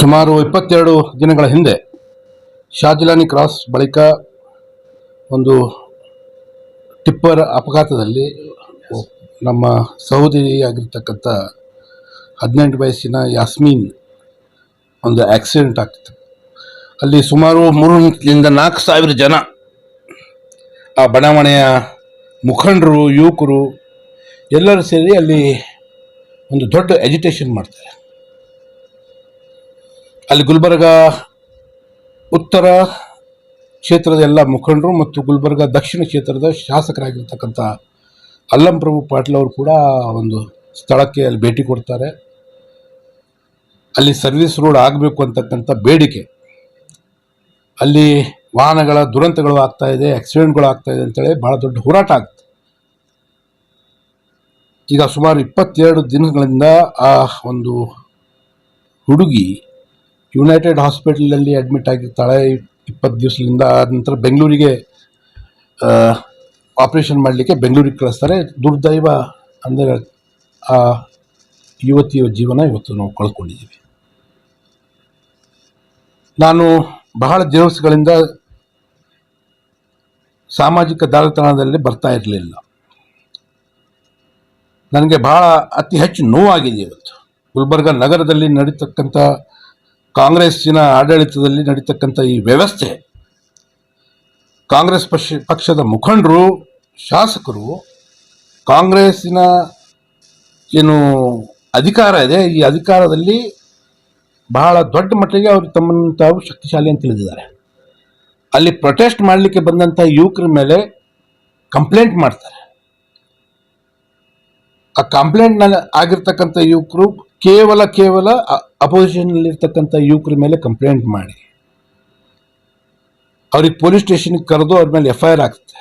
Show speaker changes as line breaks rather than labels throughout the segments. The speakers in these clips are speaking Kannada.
ಸುಮಾರು ಇಪ್ಪತ್ತೆರಡು ದಿನಗಳ ಹಿಂದೆ ಶಾಜಿಲಾನಿ ಕ್ರಾಸ್ ಬಳಿಕ ಒಂದು ಟಿಪ್ಪರ್ ಅಪಘಾತದಲ್ಲಿ ನಮ್ಮ ಸಹೋದರಿಯಾಗಿರ್ತಕ್ಕಂಥ ಹದಿನೆಂಟು ವಯಸ್ಸಿನ ಯಾಸ್ಮೀನ್ ಒಂದು ಆಕ್ಸಿಡೆಂಟ್ ಆಗ್ತಿತ್ತು. ಅಲ್ಲಿ ಸುಮಾರು ಮೂರರಿಂದ ನಾಲ್ಕು ಸಾವಿರ ಜನ ಆ ಬಡಾವಣೆಯ ಮುಖಂಡರು, ಯುವಕರು ಎಲ್ಲರೂ ಸೇರಿ ಅಲ್ಲಿ ಒಂದು ದೊಡ್ಡ ಎಜಿಟೇಷನ್ ಮಾಡ್ತಾರೆ. ಅಲ್ಲಿ ಗುಲ್ಬರ್ಗ ಉತ್ತರ ಕ್ಷೇತ್ರದ ಎಲ್ಲ ಮುಖಂಡರು ಮತ್ತು ಗುಲ್ಬರ್ಗ ದಕ್ಷಿಣ ಕ್ಷೇತ್ರದ ಶಾಸಕರಾಗಿರ್ತಕ್ಕಂಥ ಅಲ್ಲಂ ಪ್ರಭು ಪಾಟೀಲ್ ಅವರು ಕೂಡ ಒಂದು ಸ್ಥಳಕ್ಕೆ ಅಲ್ಲಿ ಭೇಟಿ ಕೊಡ್ತಾರೆ. ಅಲ್ಲಿ ಸರ್ವಿಸ್ ರೋಡ್ ಆಗಬೇಕು ಅಂತಕ್ಕಂಥ ಬೇಡಿಕೆ. ಅಲ್ಲಿ ವಾಹನಗಳ ದುರಂತಗಳು ಆಗ್ತಾ ಇದೆ, ಆಕ್ಸಿಡೆಂಟ್ಗಳು ಆಗ್ತಾ ಇದೆ ಅಂತೇಳಿ ಭಾಳ ದೊಡ್ಡ ಹೋರಾಟ ಆಗ್ತದೆ ಈಗ ಸುಮಾರು ಇಪ್ಪತ್ತೆರಡು ದಿನಗಳಿಂದ ಆ ಒಂದು ಹುಡುಗಿ ಯುನೈಟೆಡ್ ಹಾಸ್ಪಿಟಲಲ್ಲಿ ಅಡ್ಮಿಟ್ ಆಗಿರ್ತಾಳೆ ಇಪ್ಪತ್ತು ದಿವಸದಿಂದ, ಆದ ನಂತರ ಬೆಂಗಳೂರಿಗೆ ಆಪ್ರೇಷನ್ ಮಾಡಲಿಕ್ಕೆ ಬೆಂಗಳೂರಿಗೆ ಕಳಿಸ್ತಾರೆ. ದುರ್ದೈವ ಅಂದರೆ, ಆ, ಯುವತಿಯ ಜೀವನ ಇವತ್ತು ನಾವು ಕಳ್ಕೊಂಡಿದ್ದೀವಿ. ನಾನು ಬಹಳ ದಿವಸಗಳಿಂದ ಸಾಮಾಜಿಕ ಜಾಲತಾಣದಲ್ಲಿ ಬರ್ತಾ ಇರಲಿಲ್ಲ. ನನಗೆ ಬಹಳ ಅತಿ ಹೆಚ್ಚು ನೋವಾಗಿದೆ ಇವತ್ತು. ಗುಲ್ಬರ್ಗ ನಗರದಲ್ಲಿ ನಡೀತಕ್ಕಂಥ ಕಾಂಗ್ರೆಸ್ಸಿನ ಆಡಳಿತದಲ್ಲಿ ನಡೀತಕ್ಕಂಥ ಈ ವ್ಯವಸ್ಥೆ, ಕಾಂಗ್ರೆಸ್ ಪಕ್ಷ, ಪಕ್ಷದ ಮುಖಂಡರು, ಶಾಸಕರು, ಕಾಂಗ್ರೆಸ್ಸಿನ ಏನು ಅಧಿಕಾರ ಇದೆ, ಈ ಅಧಿಕಾರದಲ್ಲಿ ಬಹಳ ದೊಡ್ಡ ಮಟ್ಟಿಗೆ ಅವರು ತಮ್ಮನ್ನು ತಾವು ಶಕ್ತಿಶಾಲಿ ಅಂತ ತಿಳಿದಿದ್ದಾರೆ. ಅಲ್ಲಿ ಪ್ರೊಟೆಸ್ಟ್ ಮಾಡಲಿಕ್ಕೆ ಬಂದಂಥ ಯುವಕರ ಮೇಲೆ ಕಂಪ್ಲೇಂಟ್ ಮಾಡ್ತಾರೆ. ಆ ಕಂಪ್ಲೇಂಟ್ನಲ್ಲಿ ಆಗಿರ್ತಕ್ಕಂಥ ಯುವಕರು ಕೇವಲ ಕೇವಲ ಅಪೋಸಿಷನ್ನಲ್ಲಿರ್ತಕ್ಕಂಥ ಯುವಕರ ಮೇಲೆ ಕಂಪ್ಲೇಂಟ್ ಮಾಡಿ. ಅವ್ರಿಗೆ ಪೊಲೀಸ್ ಸ್ಟೇಷನ್ಗೆ ಕರೆದು ಅವ್ರ ಮೇಲೆ ಎಫ್ ಐ ಆರ್ ಆಗ್ತದೆ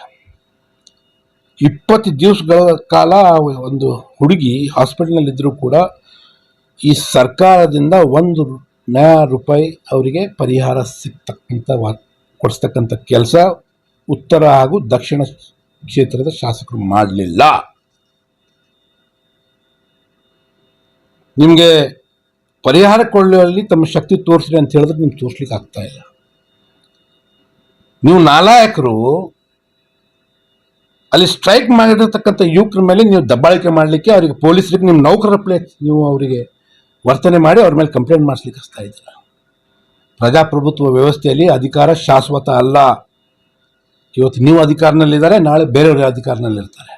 ಇಪ್ಪತ್ತು ದಿವಸಗಳ ಕಾಲ ಒಂದು ಹುಡುಗಿ ಹಾಸ್ಪಿಟಲ್ನಲ್ಲಿದ್ದರೂ ಕೂಡ ಈ ಸರ್ಕಾರದಿಂದ ಒಂದು ರೂಪಾಯಿ ಅವರಿಗೆ ಪರಿಹಾರ ಸಿಗ್ತಕ್ಕಂಥ ವಾ ಕೊಡಿಸ್ತಕ್ಕಂಥ ಕೆಲಸ ಉತ್ತರ ಹಾಗೂ ದಕ್ಷಿಣ ಕ್ಷೇತ್ರದ ಶಾಸಕರು ಮಾಡಲಿಲ್ಲ. ನಿಮಗೆ ಪರಿಹಾರ ಕೊಳ್ಳುವಲ್ಲಿ ತಮ್ಮ ಶಕ್ತಿ ತೋರಿಸ್ರಿ ಅಂತ ಹೇಳಿದ್ರೆ ನಿಮ್ಗೆ ತೋರಿಸ್ಲಿಕ್ಕೆ ಆಗ್ತಾ ಇಲ್ಲ. ನೀವು ನಾಲಾಯಕರು, ಅಲ್ಲಿ ಸ್ಟ್ರೈಕ್ ಮಾಡಿರ್ತಕ್ಕಂಥ ಯುವಕರ ಮೇಲೆ ನೀವು ದಬ್ಬಾಳಿಕೆ ಮಾಡಲಿಕ್ಕೆ ಅವರಿಗೆ ಪೊಲೀಸರಿಗೆ ನಿಮ್ಮ ನೌಕರರ ಪ್ಲೇ ನೀವು ಅವರಿಗೆ ವರ್ತನೆ ಮಾಡಿ ಅವ್ರ ಮೇಲೆ ಕಂಪ್ಲೇಂಟ್ ಮಾಡಿಸ್ಲಿಕ್ಕೆ ಹಚ್ತಾ ಇದ್ದೀರ ಪ್ರಜಾಪ್ರಭುತ್ವ ವ್ಯವಸ್ಥೆಯಲ್ಲಿ ಅಧಿಕಾರ ಶಾಶ್ವತ ಅಲ್ಲ. ಇವತ್ತು ನೀವು ಅಧಿಕಾರನಲ್ಲಿದ್ದಾರೆ ನಾಳೆ ಬೇರೆಯವರು ಅಧಿಕಾರನಲ್ಲಿರ್ತಾರೆ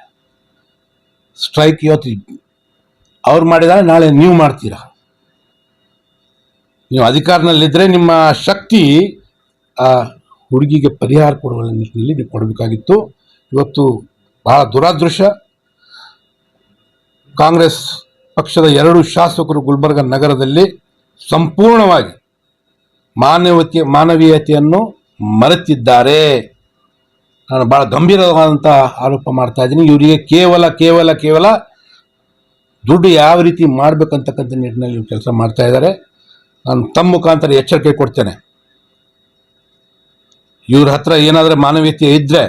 ಸ್ಟ್ರೈಕ್ ಇವತ್ತು ಅವ್ರು ಮಾಡಿದಾಗ ನಾಳೆ ನೀವು ಮಾಡ್ತೀರಾ? ನೀವು ಅಧಿಕಾರದಲ್ಲಿದ್ದರೆ ನಿಮ್ಮ ಶಕ್ತಿ ಆ ಹುಡುಗಿಗೆ ಪರಿಹಾರ ಕೊಡುವ ನಿಟ್ಟಿನಲ್ಲಿ ನೀವು ಕೊಡಬೇಕಾಗಿತ್ತು. ಇವತ್ತು ಬಹಳ ದುರಾದೃಶ್ಯ ಕಾಂಗ್ರೆಸ್ ಪಕ್ಷದ ಎರಡು ಶಾಸಕರು ಗುಲ್ಬರ್ಗ ನಗರದಲ್ಲಿ ಸಂಪೂರ್ಣವಾಗಿ ಮಾನವತೆ, ಮಾನವೀಯತೆಯನ್ನು ಮರೆತಿದ್ದಾರೆ. ನಾನು ಭಾಳ ಗಂಭೀರವಾದಂಥ ಆರೋಪ ಮಾಡ್ತಾ ಇದ್ದೀನಿ. ಇವರಿಗೆ ಕೇವಲ ಕೇವಲ ಕೇವಲ ದುಡ್ಡು ಯಾವ ರೀತಿ ಮಾಡಬೇಕಂತಕ್ಕಂಥ ನಿಟ್ಟಿನಲ್ಲಿ ಕೆಲಸ ಮಾಡ್ತಾ ಇದ್ದಾರೆ. ನಾನು ತಮ್ಮ ಮುಖಾಂತರ ಎಚ್ಚರಿಕೆ ಕೊಡ್ತೇನೆ. ಇವ್ರ ಹತ್ರ ಏನಾದರೂ ಮಾನವೀಯತೆ ಇದ್ದರೆ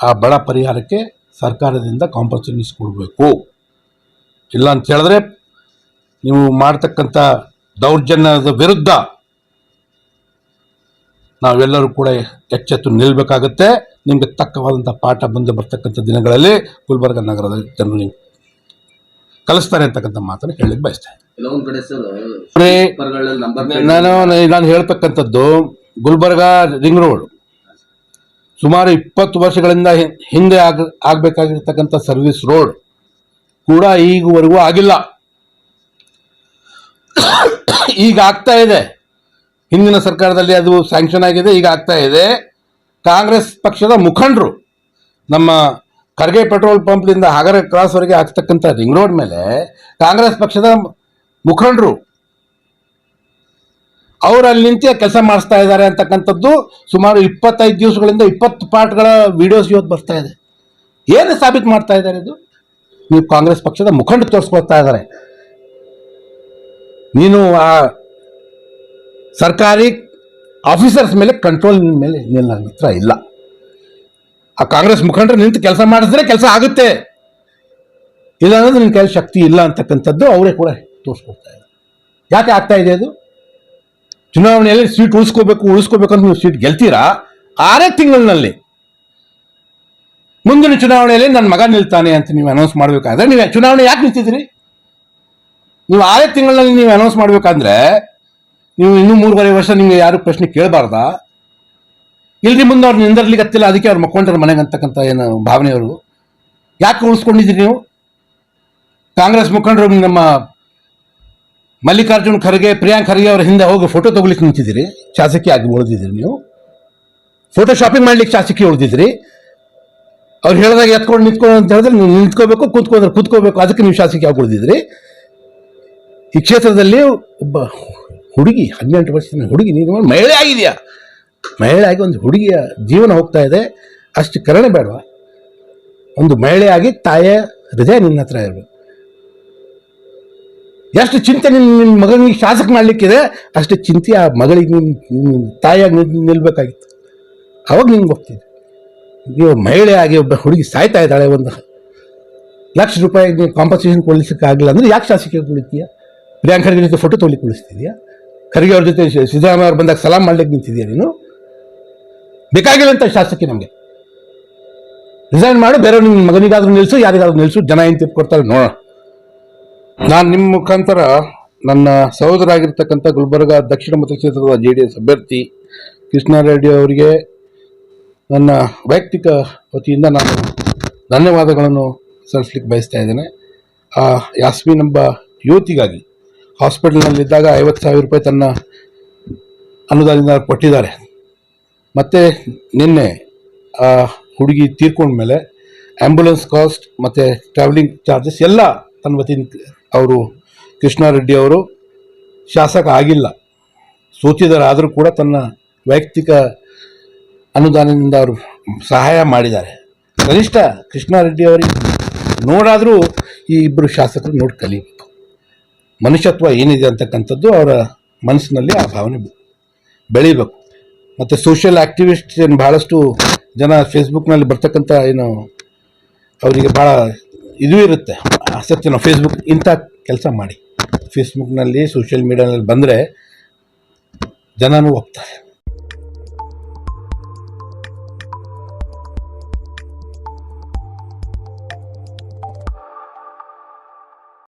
ಆ ಬಡ ಪರಿಹಾರಕ್ಕೆ ಸರ್ಕಾರದಿಂದ ಕಾಂಪನ್ಸೇಷನ್ಸ್ ಕೊಡಬೇಕು. ಇಲ್ಲ ಅಂತ ಹೇಳಿದ್ರೆ ನೀವು ಮಾಡ್ತಕ್ಕಂಥ ದೌರ್ಜನ್ಯದ ವಿರುದ್ಧ ನಾವೆಲ್ಲರೂ ಕೂಡ ಎಚ್ಚೆತ್ತು ನಿಲ್ಲಬೇಕಾಗುತ್ತೆ ನಿಮಗೆ ತಕ್ಕವಾದಂಥ ಪಾಠ ಬಂದು ಬರ್ತಕ್ಕಂಥ ದಿನಗಳಲ್ಲಿ ಗುಲ್ಬರ್ಗ ನಗರದ ಜನರು ನೀವು ಕಲಿಸ್ತಾರೆ ಅಂತಕ್ಕಂಥ ಮಾತನ್ನು ಹೇಳಲಿಕ್ಕೆ ಬಯಸ್ತಾ ಇದ್ದೀನಿ.
ಕೆಲವೊಂದ್ ಕಡೆ ಸರ್
ಬರೀ
ನಂಬರ್
ನಾನು ನಾನು ಹೇಳ್ತಕ್ಕಂಥದ್ದು ಗುಲ್ಬರ್ಗ ರಿಂಗ್ ರೋಡ್. ಸುಮಾರು ಇಪ್ಪತ್ತು ವರ್ಷಗಳಿಂದ ಹಿಂದೆ ಆಗ ಆಗಬೇಕಾಗಿರ್ತಕ್ಕಂಥ ಸರ್ವಿಸ್ ರೋಡ್ ಕೂಡ ಈಗವರೆಗೂ ಆಗಿಲ್ಲ. ಈಗ ಆಗ್ತಾ ಇದೆ. ಹಿಂದಿನ ಸರ್ಕಾರದಲ್ಲಿ ಅದು ಸ್ಯಾಂಕ್ಷನ್ ಆಗಿದೆ ಈಗ ಆಗ್ತಾ ಇದೆ. ಕಾಂಗ್ರೆಸ್ ಪಕ್ಷದ ಮುಖಂಡರು ನಮ್ಮ ಖರ್ಗೆ ಪೆಟ್ರೋಲ್ ಪಂಪ್ನಿಂದ ಹಾಗರ ಕ್ರಾಸ್ವರೆಗೆ ಹಾಕ್ತಕ್ಕಂಥ ರಿಂಗ್ ರೋಡ್ ಮೇಲೆ ಕಾಂಗ್ರೆಸ್ ಪಕ್ಷದ ಮುಖಂಡರು ಅವರು ಅಲ್ಲಿ ನಿಂತು ಕೆಲಸ ಮಾಡಿಸ್ತಾ ಇದ್ದಾರೆ ಅಂತಕ್ಕಂಥದ್ದು ಸುಮಾರು ಇಪ್ಪತ್ತೈದು ದಿವಸಗಳಿಂದ ಇಪ್ಪತ್ತು ಪಾರ್ಟ್ಗಳ ವಿಡಿಯೋಸ್ ಇವತ್ತು ಬರ್ತಾ ಇದೆ. ಏನು ಸಾಬೀತು ಮಾಡ್ತಾ ಇದ್ದಾರೆ ಇದು? ನೀವು ಕಾಂಗ್ರೆಸ್ ಪಕ್ಷದ ಮುಖಂಡ ತೋರಿಸ್ಕೊಳ್ತಾ ಇದ್ದಾರೆ ನೀನು ಆ ಸರ್ಕಾರಿ ಆಫೀಸರ್ಸ್ ಮೇಲೆ ಕಂಟ್ರೋಲ್ ಮೇಲೆ ನಿಲ್ಲ ಹತ್ರ ಇಲ್ಲ. ಆ ಕಾಂಗ್ರೆಸ್ ಮುಖಂಡರು ನಿಂತು ಕೆಲಸ ಮಾಡಿಸಿದ್ರೆ ಕೆಲಸ ಆಗುತ್ತೆ. ಇಲ್ಲಾಂದ್ರೆ ನಿನ್ನ ಕೈಯಲ್ಲಿ ಶಕ್ತಿ ಇಲ್ಲ ಅಂತಕ್ಕಂಥದ್ದು ಅವರೇ ಕೂಡ ತೋರಿಸ್ಕೊಡ್ತಾ ಇದ್ದಾರೆ. ಯಾಕೆ ಆಗ್ತಾ ಇದೆ ಅದು? ಚುನಾವಣೆಯಲ್ಲಿ ಸೀಟ್ ಉಳಿಸ್ಕೋಬೇಕು ಉಳಿಸ್ಕೋಬೇಕು ಅಂತ ನೀವು ಸೀಟ್ ಗೆಲ್ತೀರಾ? ಆರೇ ತಿಂಗಳಿನಲ್ಲಿ ಮುಂದಿನ ಚುನಾವಣೆಯಲ್ಲಿ ನನ್ನ ಮಗ ನಿಲ್ತಾನೆ ಅಂತ ನೀವು ಅನೌನ್ಸ್ ಮಾಡಬೇಕಾದ್ರೆ ನೀವು ಚುನಾವಣೆ ಯಾಕೆ ನಿಂತಿದ್ದೀರಿ ನೀವು ಆರೇ ತಿಂಗಳಲ್ಲಿ ನೀವು ಅನೌನ್ಸ್ ಮಾಡಬೇಕಂದ್ರೆ ನೀವು ಇನ್ನೂ ಮೂರುವರೆ ವರ್ಷ ನಿಮಗೆ ಯಾರು ಪ್ರಶ್ನೆ ಕೇಳಬಾರ್ದಾ? ಇಲ್ರಿ ಮುಂದೆ ಅವ್ರು ನಿಂದರ್ಲಿಕ್ಕೆ ಹತ್ತಿಲ್ಲ, ಅದಕ್ಕೆ ಅವ್ರು ಮಕ್ಕೊಂಡ್ರೆ ಮನೆಗೆ ಅಂತಕ್ಕಂಥ ಏನು ಭಾವನೆಯವರು. ಯಾಕೆ ಉಳಿಸ್ಕೊಂಡಿದ್ದೀರಿ ನೀವು? ಕಾಂಗ್ರೆಸ್ ಮುಖಂಡರು ನಮ್ಮ ಮಲ್ಲಿಕಾರ್ಜುನ್ ಖರ್ಗೆ, ಪ್ರಿಯಾಂಕ್ ಖರ್ಗೆ ಅವರ ಹಿಂದೆ ಹೋಗಿ ಫೋಟೋ ತಗೊಲಿಕ್ಕೆ ನಿಂತಿದ್ದೀರಿ. ಶಾಸಕಿ ಆಗಿ ಉಳಿದಿದ್ದೀರಿ ನೀವು. ಫೋಟೋ ಶಾಪಿಂಗ್ ಮಾಡ್ಲಿಕ್ಕೆ ಶಾಸಕಿ ಉಳಿದಿದ್ರಿ ಅವ್ರು ಹೇಳಿದಾಗ ಎತ್ಕೊಂಡು ನಿಂತ್ಕೊಂಡು ಅಂತ ಹೇಳಿದ್ರೆ ನೀವು ನಿಂತ್ಕೋಬೇಕು, ಕೂತ್ಕೊಂಡ್ರೆ ಕೂತ್ಕೋಬೇಕು, ಅದಕ್ಕೆ ನೀವು ಶಾಸಕಿ ಆಗಿ ಉಳಿದಿದ್ರಿ ಈ ಕ್ಷೇತ್ರದಲ್ಲಿ ಒಬ್ಬ ಹುಡುಗಿ ಹದಿನೆಂಟು ವರ್ಷದ ಹುಡುಗಿ, ನೀನು ಮಹಿಳೆ ಆಗಿದೆಯಾ? ಮಹಿಳೆ ಆಗಿ ಒಂದು ಹುಡುಗಿಯ ಜೀವನ ಹೋಗ್ತಾ ಇದೆ, ಅಷ್ಟು ಕರುಣೆ ಬೇಡವಾ. ಒಂದು ಮಹಿಳೆಯಾಗಿ ತಾಯಿಯ ಹೃದಯ ನಿನ್ನ ಹತ್ರ ಇರಬೇಕು. ಎಷ್ಟು ಚಿಂತೆ ನಿನ್ನ ನಿನ್ನ ಮಗನಿಗೆ ಶಾಸಕ ಮಾಡಲಿಕ್ಕಿದೆ, ಅಷ್ಟು ಚಿಂತೆ ಆ ಮಗಳಿಗೆ ನಿನ್ನ ತಾಯಿಯಾಗಿ ನಿಲ್ ನಿಲ್ಬೇಕಾಗಿತ್ತು. ಅವಾಗ ನಿನ್ಗೆ ಹೋಗ್ತಿದ್ದೆ ನೀವು ಮಹಿಳೆಯಾಗಿ ಒಬ್ಬ ಹುಡುಗಿ ಸಾಯ್ತಾ ಇದ್ದಾಳೆ, ಒಂದು ಲಕ್ಷ ರೂಪಾಯಿ ನೀವು ಕಾಂಪನ್ಸೇಷನ್ ಆಗಿಲ್ಲ ಅಂದರೆ ಯಾಕೆ ಶಾಸಕಿಗೆ ಕುಳಿತೀಯ ಪ್ರಿಯಾಂಕ್ ಖರ್ಗೆ ಜೊತೆ ಫೋಟೋ ತೊಳಿ ಕುಳಿಸ್ತಿದ್ಯಾ? ಖರ್ಗೆ ಅವ್ರ ಜೊತೆ ಸಿದ್ದರಾಮಯ್ಯ ಅವ್ರು ಬಂದಾಗ ಸಲಾಮ್ ಮಾಡ್ಲಿಕ್ಕೆ ನಿಂತಿದ್ಯಾ ನೀನು? ಬೇಕಾಗಿಲ್ಲ ಅಂತ ಶಾಸಕಿ ನಮಗೆ. ರಿಸೈನ್ ಮಾಡು ಬೇರೆ ನಿಮ್ಮ ಮಗನಿಗಾದ್ರೂ ನಿಲ್ಲಿಸು ಯಾರಿಗಾದ್ರೂ ನಿಲ್ಲಿಸು ಜನ ಏನು ತೀರ್ಪು ಕೊಡ್ತಾರೆ ನೋಡೋಣ. ನಾನು ನಿಮ್ಮ ಮುಖಾಂತರ ನನ್ನ ಸಹೋದರ ಆಗಿರ್ತಕ್ಕಂಥ ಗುಲ್ಬರ್ಗ ದಕ್ಷಿಣ ಮತಕ್ಷೇತ್ರದ ಜೆ ಡಿ ಎಸ್ ಅಭ್ಯರ್ಥಿ ಕೃಷ್ಣಾರೆಡ್ಡಿ ಅವರಿಗೆ ನನ್ನ ವೈಯಕ್ತಿಕ ವತಿಯಿಂದ ನಾನು ಧನ್ಯವಾದಗಳನ್ನು ಸಲ್ಲಿಸ್ಲಿಕ್ಕೆ ಬಯಸ್ತಾ ಇದ್ದೇನೆ. ಆ ಯಾಸ್ಮಿನ್ ಎಂಬ ಯುವತಿಗಾಗಿ ಹಾಸ್ಪಿಟಲ್ನಲ್ಲಿದ್ದಾಗ ಐವತ್ತು ಸಾವಿರ ರೂಪಾಯಿ ತನ್ನ ಅನುದಾನದಿಂದ ಕೊಟ್ಟಿದ್ದಾರೆ. ಮತ್ತು ನಿನ್ನೆ, ಆ, ಹುಡುಗಿ ತೀರ್ಕೊಂಡ್ಮೇಲೆ ಆ್ಯಂಬುಲೆನ್ಸ್ ಕಾಸ್ಟ್ ಮತ್ತು ಟ್ರಾವೆಲಿಂಗ್ ಚಾರ್ಜಸ್ ಎಲ್ಲ ತನ್ನ ವತಿಯಿಂದ ಅವರು ಕೃಷ್ಣಾರೆಡ್ಡಿ ಅವರು ಶಾಸಕ ಆಗಿಲ್ಲ. ಸೋತಿದರಾದರೂ ಕೂಡ ತನ್ನ ವೈಯಕ್ತಿಕ ಅನುದಾನದಿಂದ ಅವರು ಸಹಾಯ ಮಾಡಿದ್ದಾರೆ. ಕನಿಷ್ಠ ಕೃಷ್ಣಾರೆಡ್ಡಿ ಅವರಿಗೆ ನೋಡಾದರೂ ಈ ಇಬ್ಬರು ಶಾಸಕರು ನೋಡಿ ಕಲಿಬೇಕು. ಮನುಷ್ಯತ್ವ ಏನಿದೆ ಅಂತಕ್ಕಂಥದ್ದು ಅವರ ಮನಸ್ಸಿನಲ್ಲಿ ಆ ಭಾವನೆ ಬೆಳೀಬೇಕು. ಮತ್ತು ಸೋಷಿಯಲ್ ಆ್ಯಕ್ಟಿವಿಸ್ಟ್ ಏನು ಭಾಳಷ್ಟು ಜನ ಫೇಸ್ಬುಕ್ನಲ್ಲಿ ಬರ್ತಕ್ಕಂಥ ಏನು ಅವರಿಗೆ ಭಾಳ ಇದು ಇರುತ್ತೆ. ಆಸಕ್ತಿ ಫೇಸ್ಬುಕ್ ಇಂಥ ಕೆಲಸ ಮಾಡಿ. ಫೇಸ್ಬುಕ್ನಲ್ಲಿ ಸೋಷಿಯಲ್ ಮೀಡಿಯಾದಲ್ಲಿ ಬಂದರೆ ಜನನೂ ಹೋಗ್ತಾರೆ